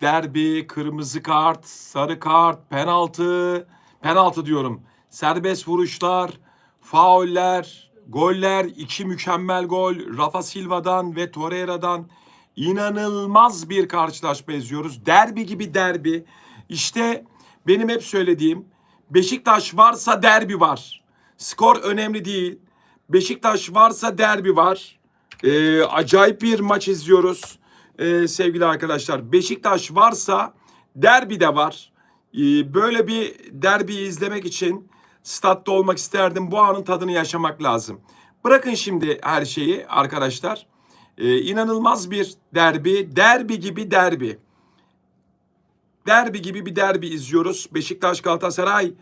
derbi, kırmızı kart, sarı kart, penaltı, penaltı diyorum. Serbest vuruşlar, fauller, goller, iki mükemmel gol Rafa Silva'dan ve Torreira'dan inanılmaz bir karşılaşma izliyoruz. Derbi gibi derbi. İşte benim hep söylediğim Beşiktaş varsa derbi var. Skor önemli değil. Beşiktaş varsa derbi var. Ee, acayip bir maç izliyoruz ee, sevgili arkadaşlar. Beşiktaş varsa derbi de var. Ee, böyle bir derbi izlemek için statta olmak isterdim. Bu anın tadını yaşamak lazım. Bırakın şimdi her şeyi arkadaşlar. Ee, inanılmaz bir derbi. Derbi gibi derbi derbi gibi bir derbi izliyoruz. Beşiktaş Galatasaray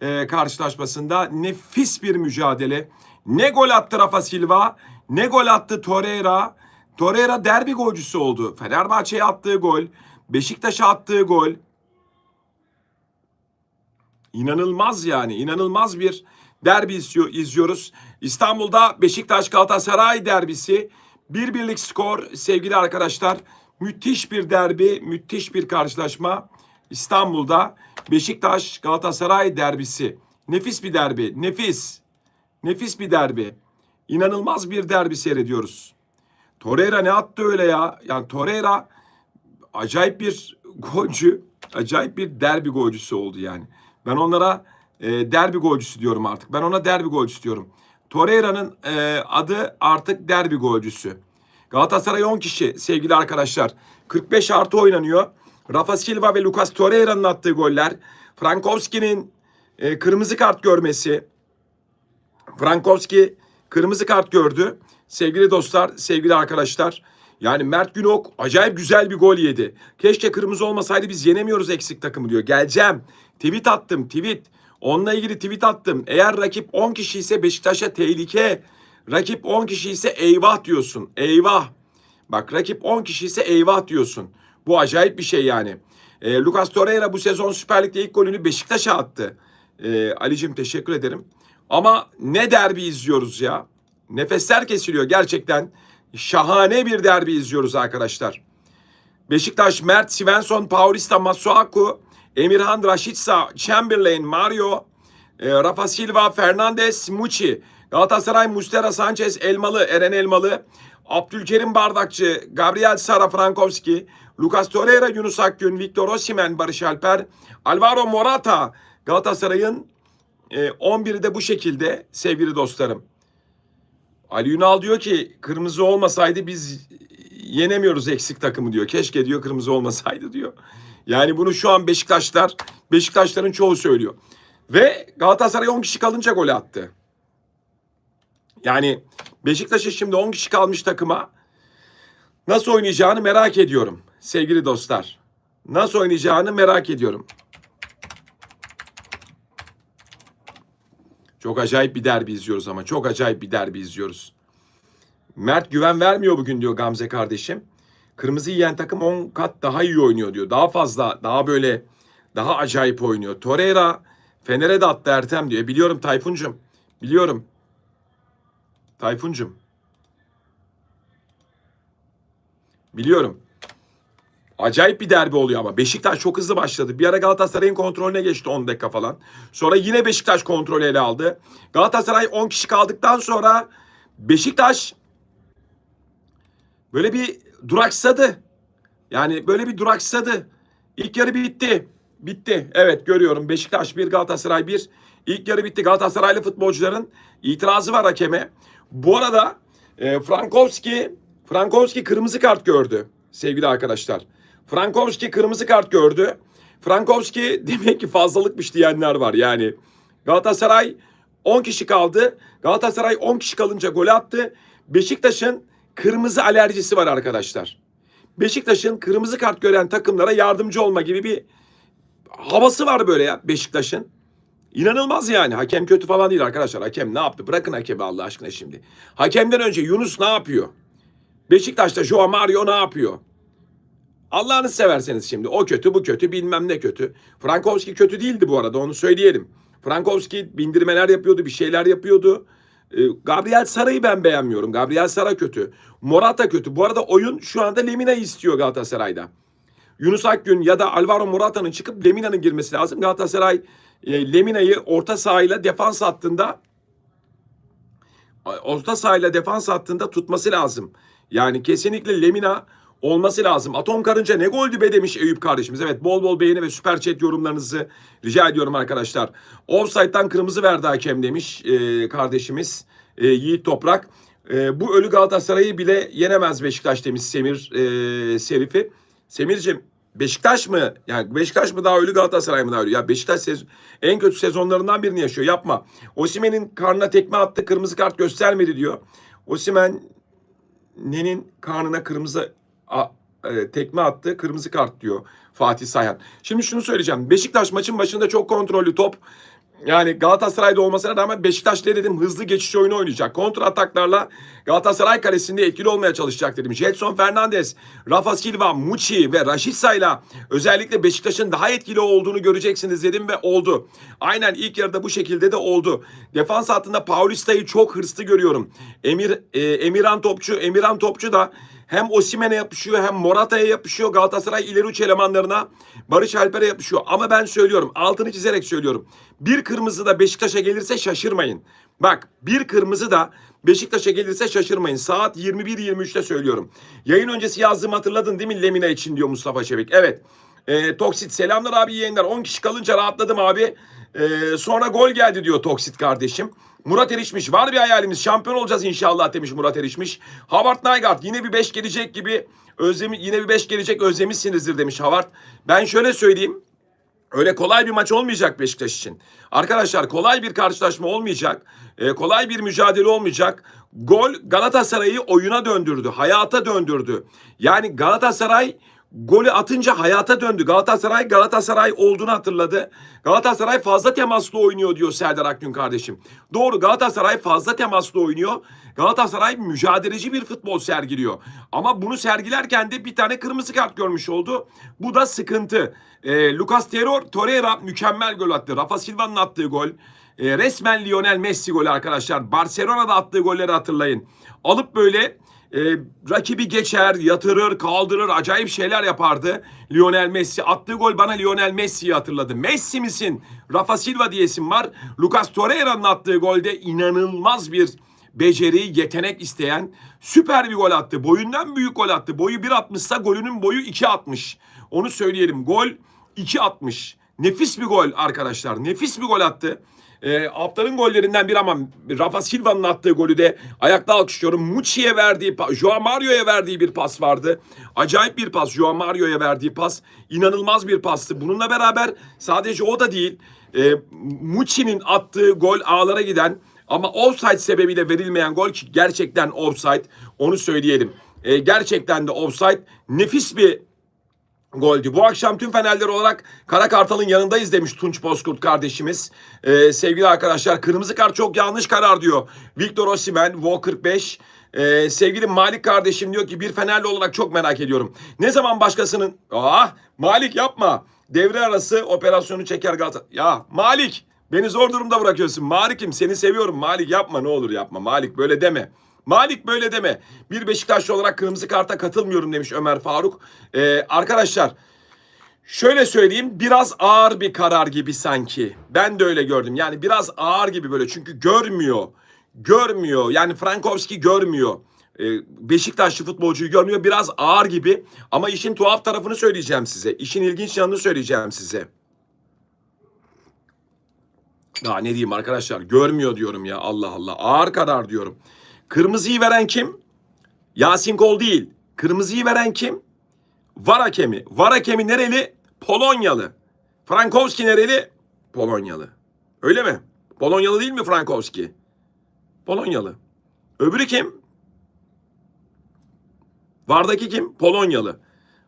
e, karşılaşmasında nefis bir mücadele. Ne gol attı Rafa Silva, ne gol attı Torreira. Torreira derbi golcüsü oldu. Fenerbahçe'ye attığı gol, Beşiktaş'a attığı gol. İnanılmaz yani, inanılmaz bir derbi izliyor, izliyoruz. İstanbul'da Beşiktaş Galatasaray derbisi. Bir birlik skor sevgili arkadaşlar. Müthiş bir derbi, müthiş bir karşılaşma. İstanbul'da Beşiktaş Galatasaray derbisi. Nefis bir derbi, nefis. Nefis bir derbi. İnanılmaz bir derbi seyrediyoruz. Torreira ne attı öyle ya? Yani Torreira acayip bir golcü, acayip bir derbi golcüsü oldu yani. Ben onlara e, derbi golcüsü diyorum artık. Ben ona derbi golcüsü diyorum. Torreira'nın e, adı artık derbi golcüsü. Galatasaray 10 kişi sevgili arkadaşlar. 45 artı oynanıyor. Rafa Silva ve Lucas Torreira'nın attığı goller. Frankowski'nin e, kırmızı kart görmesi. Frankowski kırmızı kart gördü. Sevgili dostlar, sevgili arkadaşlar. Yani Mert Günok acayip güzel bir gol yedi. Keşke kırmızı olmasaydı biz yenemiyoruz eksik takımı diyor. Geleceğim. Tweet attım tweet. Onunla ilgili tweet attım. Eğer rakip 10 kişi ise Beşiktaş'a tehlike. Rakip 10 kişi ise eyvah diyorsun. Eyvah. Bak rakip 10 kişi ise eyvah diyorsun. Bu acayip bir şey yani. E, Lucas Torreira bu sezon Süper Lig'de ilk golünü Beşiktaş'a attı. E, Ali'cim teşekkür ederim. Ama ne derbi izliyoruz ya. Nefesler kesiliyor gerçekten. Şahane bir derbi izliyoruz arkadaşlar. Beşiktaş, Mert, Svensson, Paulista, Masuaku, Emirhan, Rashica, Chamberlain, Mario, e, Rafa Silva, Fernandez, Muçi, Galatasaray, Mustera, Sanchez, Elmalı, Eren Elmalı, Abdülkerim Bardakçı, Gabriel Sara Frankowski, Lucas Torreira, Yunus Akgün, Victor Osimhen, Barış Alper, Alvaro Morata, Galatasaray'ın e, 11'i de bu şekilde sevgili dostlarım. Ali Ünal diyor ki kırmızı olmasaydı biz yenemiyoruz eksik takımı diyor. Keşke diyor kırmızı olmasaydı diyor. Yani bunu şu an Beşiktaşlar, Beşiktaşların çoğu söylüyor. Ve Galatasaray 10 kişi kalınca gol attı. Yani Beşiktaş'a şimdi 10 kişi kalmış takıma nasıl oynayacağını merak ediyorum sevgili dostlar. Nasıl oynayacağını merak ediyorum. Çok acayip bir derbi izliyoruz ama çok acayip bir derbi izliyoruz. Mert güven vermiyor bugün diyor Gamze kardeşim. Kırmızı yiyen takım 10 kat daha iyi oynuyor diyor. Daha fazla, daha böyle daha acayip oynuyor. Torreira Fener'e de attı Ertem diyor. E, biliyorum Tayfuncum. Biliyorum. Tayfuncum. Biliyorum. Acayip bir derbi oluyor ama Beşiktaş çok hızlı başladı. Bir ara Galatasaray'ın kontrolüne geçti 10 dakika falan. Sonra yine Beşiktaş kontrolü ele aldı. Galatasaray 10 kişi kaldıktan sonra Beşiktaş böyle bir duraksadı. Yani böyle bir duraksadı. İlk yarı bitti. Bitti. Evet görüyorum. Beşiktaş 1 Galatasaray 1. İlk yarı bitti. Galatasaraylı futbolcuların itirazı var hakeme. Bu arada e, Frankowski Frankowski kırmızı kart gördü sevgili arkadaşlar. Frankowski kırmızı kart gördü. Frankowski demek ki fazlalıkmış diyenler var. Yani Galatasaray 10 kişi kaldı. Galatasaray 10 kişi kalınca gol attı. Beşiktaş'ın kırmızı alerjisi var arkadaşlar. Beşiktaş'ın kırmızı kart gören takımlara yardımcı olma gibi bir havası var böyle ya Beşiktaş'ın. İnanılmaz yani. Hakem kötü falan değil arkadaşlar. Hakem ne yaptı? Bırakın hakemi Allah aşkına şimdi. Hakemden önce Yunus ne yapıyor? Beşiktaş'ta Joao Mario ne yapıyor? Allah'ını severseniz şimdi o kötü bu kötü bilmem ne kötü. Frankowski kötü değildi bu arada onu söyleyelim. Frankowski bindirmeler yapıyordu bir şeyler yapıyordu. Ee, Gabriel Sara'yı ben beğenmiyorum. Gabriel Sara kötü. Morata kötü. Bu arada oyun şu anda Lemina'yı istiyor Galatasaray'da. Yunus Akgün ya da Alvaro Morata'nın çıkıp Lemina'nın girmesi lazım. Galatasaray e, Lemina'yı orta sahayla defans hattında orta sahayla defans hattında tutması lazım. Yani kesinlikle Lemina olması lazım. Atom Karınca ne goldü be demiş Eyüp kardeşimiz. Evet bol bol beğeni ve süper chat yorumlarınızı rica ediyorum arkadaşlar. Offside'dan kırmızı verdi hakem demiş e, kardeşimiz e, Yiğit Toprak. E, bu ölü Galatasaray'ı bile yenemez Beşiktaş demiş Semir e, Serifi. Semir'cim Beşiktaş mı? Yani Beşiktaş mı daha ölü Galatasaray mı daha ölü? Ya Beşiktaş sez- en kötü sezonlarından birini yaşıyor. Yapma. Osimen'in karnına tekme attı. Kırmızı kart göstermedi diyor. Osimen'in karnına kırmızı a- e, tekme attı. Kırmızı kart diyor Fatih Sayhan. Şimdi şunu söyleyeceğim. Beşiktaş maçın başında çok kontrollü top. Yani Galatasaray'da olmasına rağmen Beşiktaş ne dedim hızlı geçiş oyunu oynayacak. Kontra ataklarla Galatasaray kalesinde etkili olmaya çalışacak dedim. Jetson Fernandez, Rafa Silva, Muçi ve Raşitsa'yla özellikle Beşiktaş'ın daha etkili olduğunu göreceksiniz dedim ve oldu. Aynen ilk yarıda bu şekilde de oldu. Defans hattında Paulista'yı çok hırslı görüyorum. Emir e, Emirhan Topçu, Emirhan Topçu da hem Osimen'e yapışıyor hem Morata'ya yapışıyor. Galatasaray ileri uç elemanlarına Barış Alper'e yapışıyor. Ama ben söylüyorum altını çizerek söylüyorum. Bir kırmızı da Beşiktaş'a gelirse şaşırmayın. Bak bir kırmızı da Beşiktaş'a gelirse şaşırmayın. Saat 21.23'te söylüyorum. Yayın öncesi yazdığımı hatırladın değil mi Lemina için diyor Mustafa Çevik. Evet. E, Toksit selamlar abi yayınlar. 10 kişi kalınca rahatladım abi. E, sonra gol geldi diyor Toksit kardeşim. Murat Erişmiş var bir hayalimiz şampiyon olacağız inşallah demiş Murat Erişmiş. Havart Naygard yine bir 5 gelecek gibi özlemi yine bir 5 gelecek özlemişsinizdir demiş Havart. Ben şöyle söyleyeyim. Öyle kolay bir maç olmayacak Beşiktaş için. Arkadaşlar kolay bir karşılaşma olmayacak. Ee, kolay bir mücadele olmayacak. Gol Galatasaray'ı oyuna döndürdü. Hayata döndürdü. Yani Galatasaray golü atınca hayata döndü. Galatasaray Galatasaray olduğunu hatırladı. Galatasaray fazla temaslı oynuyor diyor Serdar Akgün kardeşim. Doğru Galatasaray fazla temaslı oynuyor. Galatasaray mücadeleci bir futbol sergiliyor. Ama bunu sergilerken de bir tane kırmızı kart görmüş oldu. Bu da sıkıntı. Ee, Lucas Terror, Torreira mükemmel gol attı. Rafa Silva'nın attığı gol. Ee, resmen Lionel Messi golü arkadaşlar. Barcelona'da attığı golleri hatırlayın. Alıp böyle e, rakibi geçer, yatırır, kaldırır, acayip şeyler yapardı. Lionel Messi attığı gol bana Lionel Messi'yi hatırladı. Messi misin? Rafa Silva diyesim var. Lucas Torreira'nın attığı golde inanılmaz bir beceri, yetenek isteyen süper bir gol attı. Boyundan büyük gol attı. Boyu 1.60'sa golünün boyu 2.60. Onu söyleyelim. Gol 2.60. Nefis bir gol arkadaşlar. Nefis bir gol attı. E, haftanın gollerinden bir ama Rafa Silva'nın attığı golü de ayakta alkışlıyorum. Muçi'ye verdiği, Joao Mario'ya verdiği bir pas vardı. Acayip bir pas. Joao Mario'ya verdiği pas. inanılmaz bir pastı. Bununla beraber sadece o da değil. E, Muçi'nin attığı gol ağlara giden ama offside sebebiyle verilmeyen gol ki gerçekten offside. Onu söyleyelim. E, gerçekten de offside. Nefis bir goldü. Bu akşam tüm Fenerler olarak Kara Kartal'ın yanındayız demiş Tunç Bozkurt kardeşimiz. Ee, sevgili arkadaşlar kırmızı kart çok yanlış karar diyor. Victor Osimhen, Wo 45. Ee, sevgili Malik kardeşim diyor ki bir Fenerli olarak çok merak ediyorum. Ne zaman başkasının... Ah Malik yapma. Devre arası operasyonu çeker Galatasaray. Ya Malik beni zor durumda bırakıyorsun. Malik'im seni seviyorum. Malik yapma ne olur yapma. Malik böyle deme. Malik böyle deme. Bir Beşiktaşlı olarak kırmızı karta katılmıyorum demiş Ömer Faruk. Ee, arkadaşlar şöyle söyleyeyim biraz ağır bir karar gibi sanki. Ben de öyle gördüm. Yani biraz ağır gibi böyle çünkü görmüyor. Görmüyor. Yani Frankowski görmüyor. Ee, Beşiktaşlı futbolcuyu görmüyor. Biraz ağır gibi. Ama işin tuhaf tarafını söyleyeceğim size. İşin ilginç yanını söyleyeceğim size. Daha ne diyeyim arkadaşlar görmüyor diyorum ya Allah Allah ağır karar diyorum. Kırmızıyı veren kim? Yasin Kol değil. Kırmızıyı veren kim? Var hakemi. Var hakemi nereli? Polonyalı. Frankowski nereli? Polonyalı. Öyle mi? Polonyalı değil mi Frankowski? Polonyalı. Öbürü kim? Vardaki kim? Polonyalı.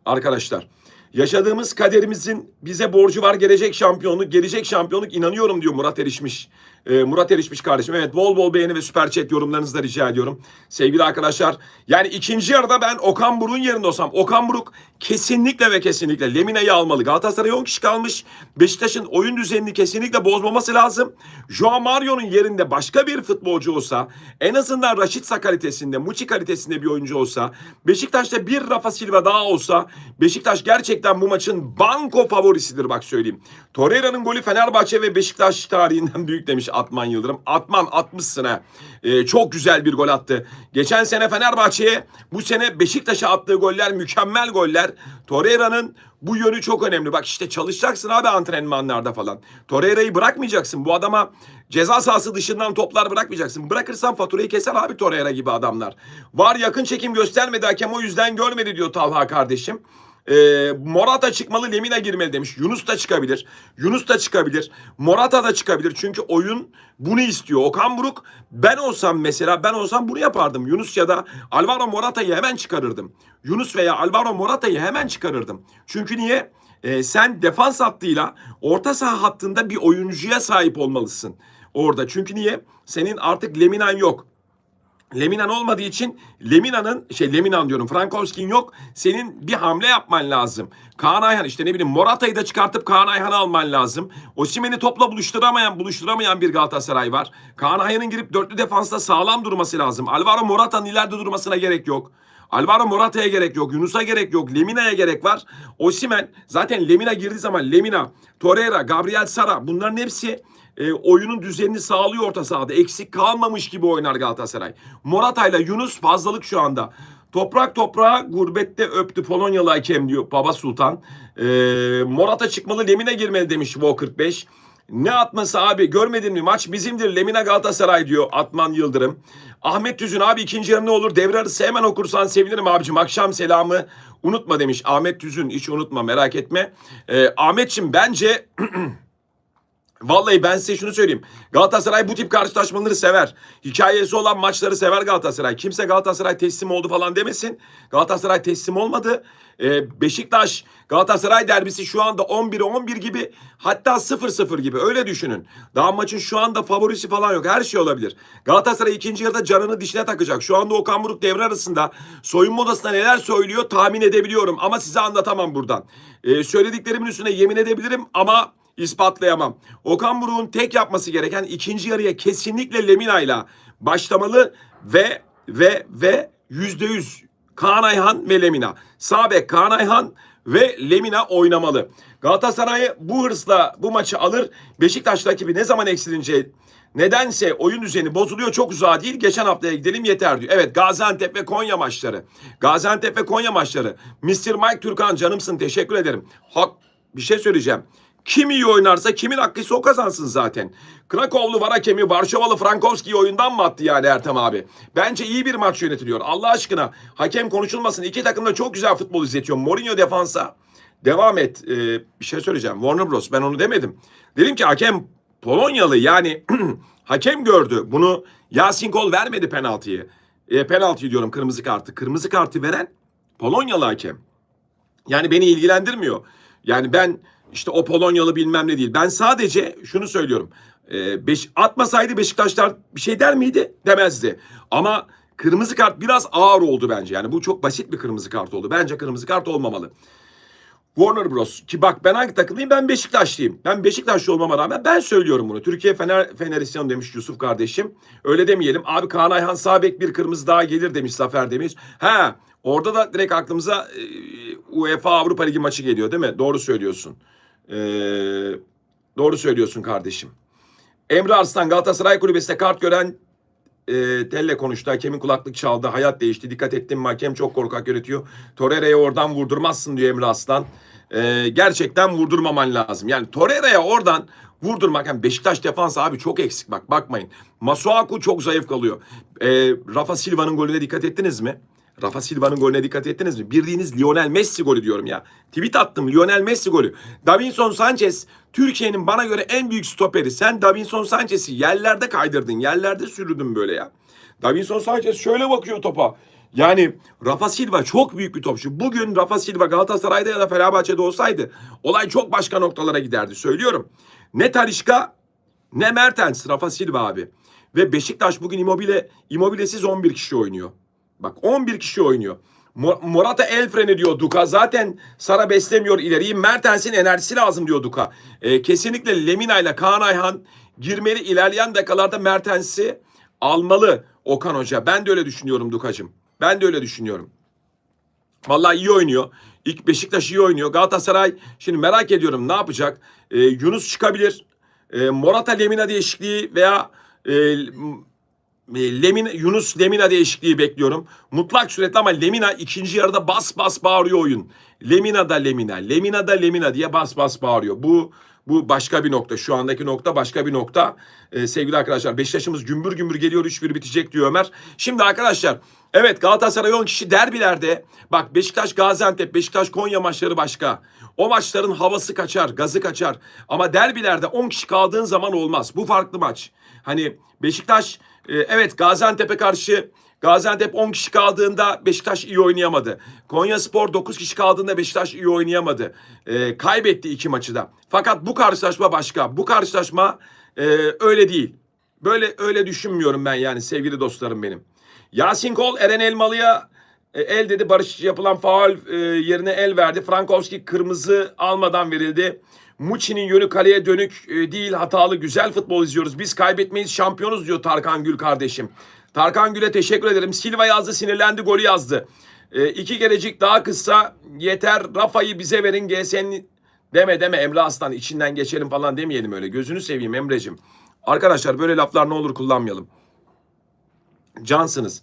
Arkadaşlar yaşadığımız kaderimizin bize borcu var gelecek şampiyonluk. Gelecek şampiyonluk inanıyorum diyor Murat Erişmiş. Ee, Murat Erişmiş kardeşim. Evet bol bol beğeni ve süper chat yorumlarınızı da rica ediyorum. Sevgili arkadaşlar. Yani ikinci yarıda ben Okan Buruk'un yerinde olsam Okan Buruk kesinlikle ve kesinlikle Lemina'yı almalı. Galatasaray 10 kişi kalmış. Beşiktaş'ın oyun düzenini kesinlikle bozmaması lazım. Joao Mario'nun yerinde başka bir futbolcu olsa en azından Raşitsa kalitesinde, Muçi kalitesinde bir oyuncu olsa Beşiktaş'ta bir Rafa Silva daha olsa Beşiktaş gerçekten bu maçın banko favorisidir bak söyleyeyim. Torreira'nın golü Fenerbahçe ve Beşiktaş tarihinden büyük demiş Atman Yıldırım. Atman atmışsın ha. Ee, çok güzel bir gol attı. Geçen sene Fenerbahçe'ye bu sene Beşiktaş'a attığı goller mükemmel goller. Torreira'nın bu yönü çok önemli. Bak işte çalışacaksın abi antrenmanlarda falan. Torreira'yı bırakmayacaksın. Bu adama ceza sahası dışından toplar bırakmayacaksın. Bırakırsan faturayı keser abi Torreira gibi adamlar. Var yakın çekim göstermedi hakem o yüzden görmedi diyor Talha kardeşim. Ee, Morata çıkmalı Lemina girmeli demiş. Yunus da çıkabilir. Yunus da çıkabilir. Morata da çıkabilir. Çünkü oyun bunu istiyor. Okan Buruk ben olsam mesela ben olsam bunu yapardım. Yunus ya da Alvaro Morata'yı hemen çıkarırdım. Yunus veya Alvaro Morata'yı hemen çıkarırdım. Çünkü niye? Ee, sen defans hattıyla orta saha hattında bir oyuncuya sahip olmalısın orada. Çünkü niye? Senin artık Leminan yok. Leminan olmadığı için Lemina'nın şey Leminan diyorum Frankowski'nin yok. Senin bir hamle yapman lazım. Kaan Ayhan işte ne bileyim Morata'yı da çıkartıp Kaan Ayhan'ı alman lazım. Osimhen'i topla buluşturamayan buluşturamayan bir Galatasaray var. Kaan Ayhan'ın girip dörtlü defansta sağlam durması lazım. Alvaro Morata'nın ileride durmasına gerek yok. Alvaro Morata'ya gerek yok. Yunus'a gerek yok. Lemina'ya gerek var. Osimhen zaten Lemina girdiği zaman Lemina, Torreira, Gabriel Sara bunların hepsi e, oyunun düzenini sağlıyor orta sahada. Eksik kalmamış gibi oynar Galatasaray. Morata ile Yunus fazlalık şu anda. Toprak toprağa gurbette öptü Polonyalı hakem diyor Baba Sultan. E, Morata çıkmalı Lemina girmeli demiş Wo 45. Ne atması abi görmedin mi? Maç bizimdir. Lemina Galatasaray diyor Atman Yıldırım. Ahmet Tüzün abi ikinci yarı ne olur? Devre arası hemen okursan sevinirim abicim. Akşam selamı unutma demiş. Ahmet Tüzün hiç unutma merak etme. Ee, Ahmetçim bence Vallahi ben size şunu söyleyeyim. Galatasaray bu tip karşılaşmaları sever. Hikayesi olan maçları sever Galatasaray. Kimse Galatasaray teslim oldu falan demesin. Galatasaray teslim olmadı. Ee, Beşiktaş Galatasaray derbisi şu anda 11'e 11 gibi hatta 0-0 gibi öyle düşünün. Daha maçın şu anda favorisi falan yok. Her şey olabilir. Galatasaray ikinci yarıda canını dişine takacak. Şu anda Okan Buruk devre arasında soyunma odasında neler söylüyor tahmin edebiliyorum. Ama size anlatamam buradan. Ee, söylediklerimin üstüne yemin edebilirim ama ispatlayamam. Okan Buruk'un tek yapması gereken ikinci yarıya kesinlikle Lemina'yla başlamalı ve ve ve yüzde yüz Kaan Ayhan ve Lemina. Sağ bek Kaan Ayhan ve Lemina oynamalı. Galatasaray bu hırsla bu maçı alır. Beşiktaş rakibi ne zaman eksilince nedense oyun düzeni bozuluyor. Çok uzağa değil. Geçen haftaya gidelim yeter diyor. Evet Gaziantep ve Konya maçları. Gaziantep ve Konya maçları. Mr. Mike Türkan canımsın teşekkür ederim. Hak bir şey söyleyeceğim. Kim iyi oynarsa kimin hakkıysa o kazansın zaten. Krakowlu var hakemi, Varşovalı Frankowski'yi oyundan mı attı yani Ertem abi? Bence iyi bir maç yönetiliyor. Allah aşkına hakem konuşulmasın. İki takım da çok güzel futbol izletiyor. Mourinho defansa. Devam et. Ee, bir şey söyleyeceğim. Warner Bros. Ben onu demedim. Dedim ki hakem Polonyalı yani hakem gördü. Bunu Yasin Kol vermedi penaltıyı. E, penaltıyı diyorum kırmızı kartı. Kırmızı kartı veren Polonyalı hakem. Yani beni ilgilendirmiyor. Yani ben işte o Polonyalı bilmem ne değil. Ben sadece şunu söylüyorum. Ee, beş, atmasaydı Beşiktaşlar bir şey der miydi? Demezdi. Ama kırmızı kart biraz ağır oldu bence. Yani bu çok basit bir kırmızı kart oldu. Bence kırmızı kart olmamalı. Warner Bros. Ki bak ben hangi takımlıyım? Ben Beşiktaşlıyım. Ben Beşiktaşlı olmama rağmen ben söylüyorum bunu. Türkiye Fener Feneristan demiş Yusuf kardeşim. Öyle demeyelim. Abi Kaan Ayhan Sabek bir kırmızı daha gelir demiş Zafer demiş. Ha orada da direkt aklımıza e, UEFA Avrupa Ligi maçı geliyor değil mi? Doğru söylüyorsun. Ee, doğru söylüyorsun kardeşim. Emre Arslan Galatasaray Kulübesi'nde kart gören e, telle konuştu. Hakemin kulaklık çaldı. Hayat değişti. Dikkat ettim mi? Hakem çok korkak yönetiyor. Torreira'ya oradan vurdurmazsın diyor Emre Arslan. Ee, gerçekten vurdurmaman lazım. Yani Torreira'ya oradan vurdurmak. Yani Beşiktaş defans abi çok eksik. Bak bakmayın. Masuaku çok zayıf kalıyor. Ee, Rafa Silva'nın golüne dikkat ettiniz mi? Rafa Silva'nın golüne dikkat ettiniz mi? Bildiğiniz Lionel Messi golü diyorum ya. Tweet attım Lionel Messi golü. Davinson Sanchez Türkiye'nin bana göre en büyük stoperi. Sen Davinson Sanchez'i yerlerde kaydırdın. Yerlerde sürüdün böyle ya. Davinson Sanchez şöyle bakıyor topa. Yani Rafa Silva çok büyük bir topçu. Bugün Rafa Silva Galatasaray'da ya da Fenerbahçe'de olsaydı olay çok başka noktalara giderdi söylüyorum. Ne Talişka ne Mertens, Rafa Silva abi. Ve Beşiktaş bugün Immobile, Immobile'siz 11 kişi oynuyor. Bak 11 kişi oynuyor. Mo- Morata el freni diyor Duka. Zaten Sara beslemiyor ileriyi. Mertens'in enerjisi lazım diyor Duka. Ee, kesinlikle Lemina ile Kaan Ayhan girmeli. ilerleyen dakikalarda Mertens'i almalı Okan Hoca. Ben de öyle düşünüyorum Dukacığım. Ben de öyle düşünüyorum. Vallahi iyi oynuyor. İlk Beşiktaş iyi oynuyor. Galatasaray şimdi merak ediyorum ne yapacak? Ee, Yunus çıkabilir. Ee, Morata Lemina değişikliği veya e, e, Lemina, Yunus Lemina değişikliği bekliyorum. Mutlak suretle ama Lemina ikinci yarıda bas bas bağırıyor oyun. Lemina da Lemina, Lemina da Lemina diye bas bas bağırıyor. Bu bu başka bir nokta. Şu andaki nokta başka bir nokta. Ee, sevgili arkadaşlar Beşiktaş'ımız gümbür gümbür geliyor 3-1 bitecek diyor Ömer. Şimdi arkadaşlar evet Galatasaray 10 kişi derbilerde bak Beşiktaş Gaziantep, Beşiktaş Konya maçları başka. O maçların havası kaçar, gazı kaçar. Ama derbilerde 10 kişi kaldığın zaman olmaz. Bu farklı maç. Hani Beşiktaş e, evet Gaziantep'e karşı Gaziantep 10 kişi kaldığında Beşiktaş iyi oynayamadı. Konya Spor 9 kişi kaldığında Beşiktaş iyi oynayamadı. E, kaybetti iki maçı da. Fakat bu karşılaşma başka. Bu karşılaşma e, öyle değil. Böyle öyle düşünmüyorum ben yani sevgili dostlarım benim. Yasin Kol Eren Elmalı'ya e, el dedi. Barış yapılan faul e, yerine el verdi. Frankowski kırmızı almadan verildi. Muçi'nin yönü kaleye dönük e, değil hatalı güzel futbol izliyoruz. Biz kaybetmeyiz şampiyonuz diyor Tarkan Gül kardeşim. Tarkan Gül'e teşekkür ederim. Silva yazdı sinirlendi golü yazdı. E, iki gelecek daha kısa yeter Rafa'yı bize verin GS'nin deme deme Emre Aslan içinden geçelim falan demeyelim öyle. Gözünü seveyim Emre'cim. Arkadaşlar böyle laflar ne olur kullanmayalım. Cansınız.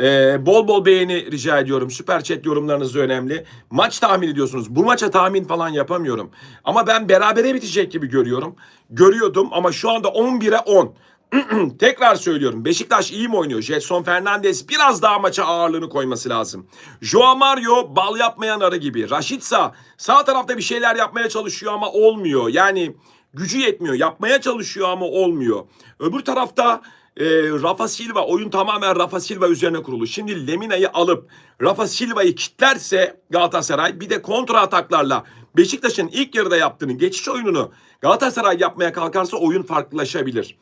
Ee, bol bol beğeni rica ediyorum. Süper chat yorumlarınız önemli. Maç tahmin ediyorsunuz. Bu maça tahmin falan yapamıyorum. Ama ben berabere bitecek gibi görüyorum. Görüyordum ama şu anda 11'e 10. Tekrar söylüyorum. Beşiktaş iyi mi oynuyor? Jetson Fernandez biraz daha maça ağırlığını koyması lazım. Joao Mario bal yapmayan arı gibi. Raşitsa sağ tarafta bir şeyler yapmaya çalışıyor ama olmuyor. Yani gücü yetmiyor. Yapmaya çalışıyor ama olmuyor. Öbür tarafta e, Rafa Silva oyun tamamen Rafa Silva üzerine kurulu. Şimdi Lemina'yı alıp Rafa Silva'yı kitlerse Galatasaray bir de kontra ataklarla Beşiktaş'ın ilk yarıda yaptığını geçiş oyununu Galatasaray yapmaya kalkarsa oyun farklılaşabilir.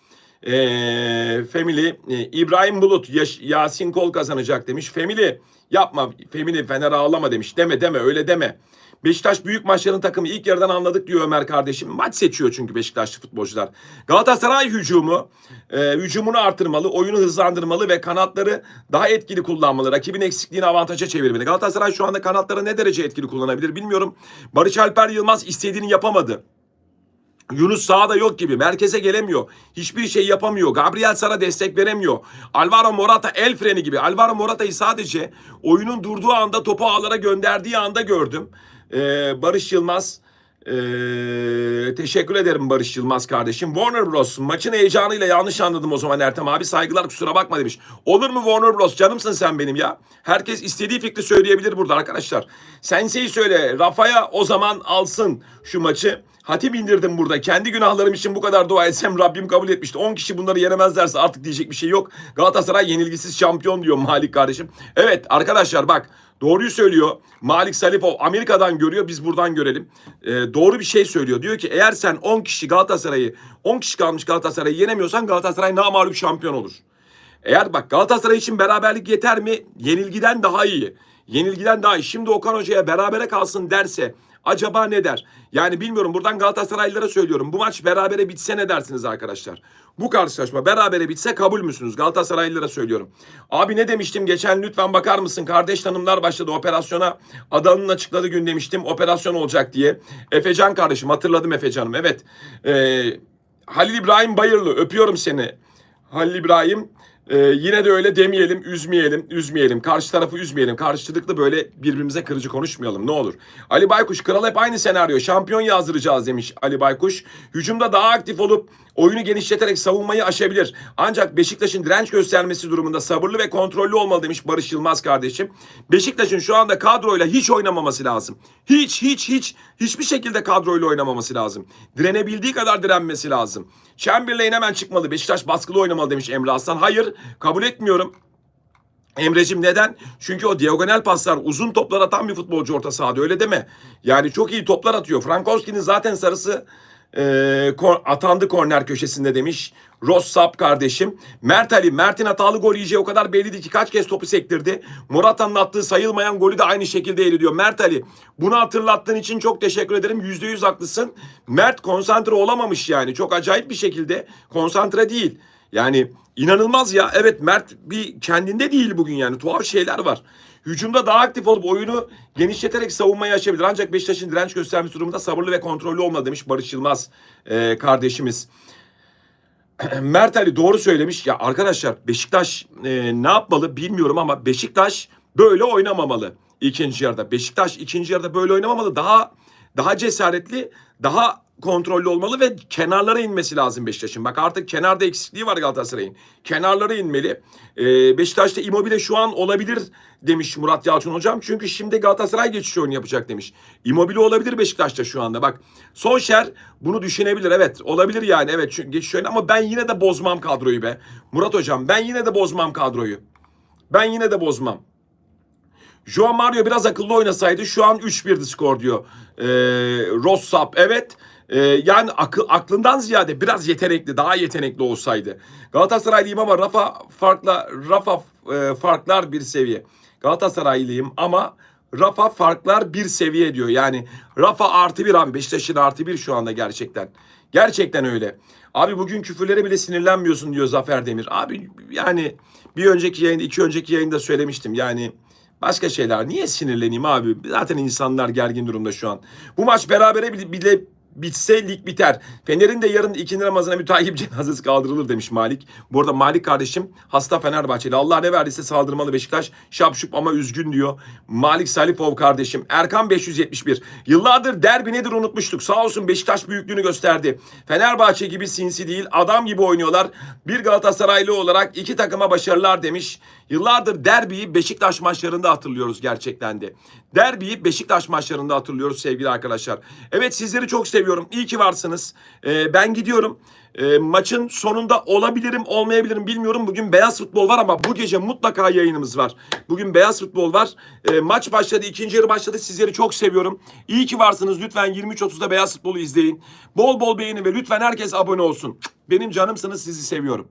E, Family e, İbrahim Bulut Yaş- Yasin Kol kazanacak demiş. Family yapma Family Fener ağlama demiş. Deme deme öyle deme. Beşiktaş büyük maçların takımı ilk yarıdan anladık diyor Ömer kardeşim. Maç seçiyor çünkü Beşiktaşlı futbolcular. Galatasaray hücumu e, hücumunu artırmalı, oyunu hızlandırmalı ve kanatları daha etkili kullanmalı. Rakibin eksikliğini avantaja çevirmeli. Galatasaray şu anda kanatları ne derece etkili kullanabilir bilmiyorum. Barış Alper Yılmaz istediğini yapamadı. Yunus sahada yok gibi. Merkeze gelemiyor. Hiçbir şey yapamıyor. Gabriel sana destek veremiyor. Alvaro Morata el freni gibi. Alvaro Morata'yı sadece oyunun durduğu anda topu ağlara gönderdiği anda gördüm. Ee, Barış Yılmaz ee, teşekkür ederim Barış Yılmaz kardeşim. Warner Bros. maçın heyecanıyla yanlış anladım o zaman Ertem abi. Saygılar kusura bakma demiş. Olur mu Warner Bros. Canımsın sen benim ya. Herkes istediği fikri söyleyebilir burada arkadaşlar. Sensei söyle. Rafa'ya o zaman alsın şu maçı. Hatim indirdim burada. Kendi günahlarım için bu kadar dua etsem Rabbim kabul etmişti. 10 kişi bunları yenemezlerse artık diyecek bir şey yok. Galatasaray yenilgisiz şampiyon diyor Malik kardeşim. Evet arkadaşlar bak doğruyu söylüyor. Malik Salipov Amerika'dan görüyor biz buradan görelim. Ee, doğru bir şey söylüyor. Diyor ki eğer sen 10 kişi Galatasaray'ı 10 kişi kalmış Galatasaray'ı yenemiyorsan Galatasaray namağlup şampiyon olur. Eğer bak Galatasaray için beraberlik yeter mi? Yenilgiden daha iyi. Yenilgiden daha iyi. Şimdi Okan Hoca'ya berabere kalsın derse acaba ne der? Yani bilmiyorum buradan Galatasaraylılara söylüyorum. Bu maç berabere bitse ne dersiniz arkadaşlar? Bu karşılaşma berabere bitse kabul müsünüz? Galatasaraylılara söylüyorum. Abi ne demiştim geçen lütfen bakar mısın? Kardeş tanımlar başladı operasyona. Adanın açıkladığı gün demiştim operasyon olacak diye. Efecan kardeşim hatırladım Efecan'ım. Evet. Ee, Halil İbrahim Bayırlı öpüyorum seni. Halil İbrahim ee, yine de öyle demeyelim, üzmeyelim, üzmeyelim. Karşı tarafı üzmeyelim. Karşılıklı böyle birbirimize kırıcı konuşmayalım ne olur. Ali Baykuş, kral hep aynı senaryo. Şampiyon yazdıracağız demiş Ali Baykuş. Hücumda daha aktif olup oyunu genişleterek savunmayı aşabilir. Ancak Beşiktaş'ın direnç göstermesi durumunda sabırlı ve kontrollü olmalı demiş Barış Yılmaz kardeşim. Beşiktaş'ın şu anda kadroyla hiç oynamaması lazım. Hiç, hiç, hiç, hiçbir şekilde kadroyla oynamaması lazım. Direnebildiği kadar direnmesi lazım. Chamberlain hemen çıkmalı. Beşiktaş baskılı oynamalı demiş Emre Aslan. Hayır, kabul etmiyorum. Emre'cim neden? Çünkü o diagonal paslar uzun toplar atan bir futbolcu orta sahada öyle deme. Yani çok iyi toplar atıyor. Frankowski'nin zaten sarısı e, atandı korner köşesinde demiş. Rossap kardeşim. Mert Ali, Mert'in hatalı gol yiyeceği o kadar belliydi ki kaç kez topu sektirdi. Morata'nın attığı sayılmayan golü de aynı şekilde yedi diyor. Mert Ali, bunu hatırlattığın için çok teşekkür ederim. Yüzde yüz haklısın. Mert konsantre olamamış yani. Çok acayip bir şekilde konsantre değil. Yani inanılmaz ya. Evet Mert bir kendinde değil bugün yani. Tuhaf şeyler var. Hücumda daha aktif olup oyunu genişleterek savunmayı açabilir. Ancak Beşiktaş'ın direnç göstermesi durumunda sabırlı ve kontrollü olmalı demiş Barış Yılmaz e, kardeşimiz. Mert Ali doğru söylemiş. Ya arkadaşlar Beşiktaş e, ne yapmalı bilmiyorum ama Beşiktaş böyle oynamamalı ikinci yarıda. Beşiktaş ikinci yarıda böyle oynamamalı. Daha daha cesaretli, daha kontrollü olmalı ve kenarlara inmesi lazım Beşiktaş'ın. Bak artık kenarda eksikliği var Galatasaray'ın. Kenarlara inmeli. E, Beşiktaş'ta Immobile şu an olabilir demiş Murat Yalçın hocam. Çünkü şimdi Galatasaray geçiş oyunu yapacak demiş. Immobile olabilir Beşiktaş'ta şu anda. Bak Solskjaer bunu düşünebilir. Evet olabilir yani. Evet çünkü geçiş oyunu ama ben yine de bozmam kadroyu be. Murat hocam ben yine de bozmam kadroyu. Ben yine de bozmam. Joao Mario biraz akıllı oynasaydı şu an 3-1'di skor diyor. Ee, Rossap evet. Ee, yani akıl, aklından ziyade biraz yetenekli, daha yetenekli olsaydı. Galatasaraylıyım ama Rafa farkla Rafa e, farklar bir seviye. Galatasaraylıyım ama Rafa farklar bir seviye diyor. Yani Rafa artı bir abi. Beşiktaş'ın artı bir şu anda gerçekten. Gerçekten öyle. Abi bugün küfürlere bile sinirlenmiyorsun diyor Zafer Demir. Abi yani bir önceki yayında, iki önceki yayında söylemiştim. Yani Başka şeyler. Niye sinirleneyim abi? Zaten insanlar gergin durumda şu an. Bu maç berabere bile, bitse lig biter. Fener'in de yarın ikinci Ramazan'a müteahhip cenazesi kaldırılır demiş Malik. Bu arada Malik kardeşim hasta Fenerbahçeli. Allah ne verdiyse saldırmalı Beşiktaş. Şapşup ama üzgün diyor. Malik Salipov kardeşim. Erkan 571. Yıllardır derbi nedir unutmuştuk. Sağ olsun Beşiktaş büyüklüğünü gösterdi. Fenerbahçe gibi sinsi değil. Adam gibi oynuyorlar. Bir Galatasaraylı olarak iki takıma başarılar demiş. Yıllardır derbiyi Beşiktaş maçlarında hatırlıyoruz gerçekten de. Derbiyi Beşiktaş maçlarında hatırlıyoruz sevgili arkadaşlar. Evet sizleri çok seviyorum. İyi ki varsınız. Ee, ben gidiyorum. Ee, maçın sonunda olabilirim olmayabilirim bilmiyorum. Bugün beyaz futbol var ama bu gece mutlaka yayınımız var. Bugün beyaz futbol var. Ee, maç başladı. ikinci yarı başladı. Sizleri çok seviyorum. İyi ki varsınız. Lütfen 23.30'da beyaz futbolu izleyin. Bol bol beğenin ve lütfen herkes abone olsun. Benim canımsınız sizi seviyorum.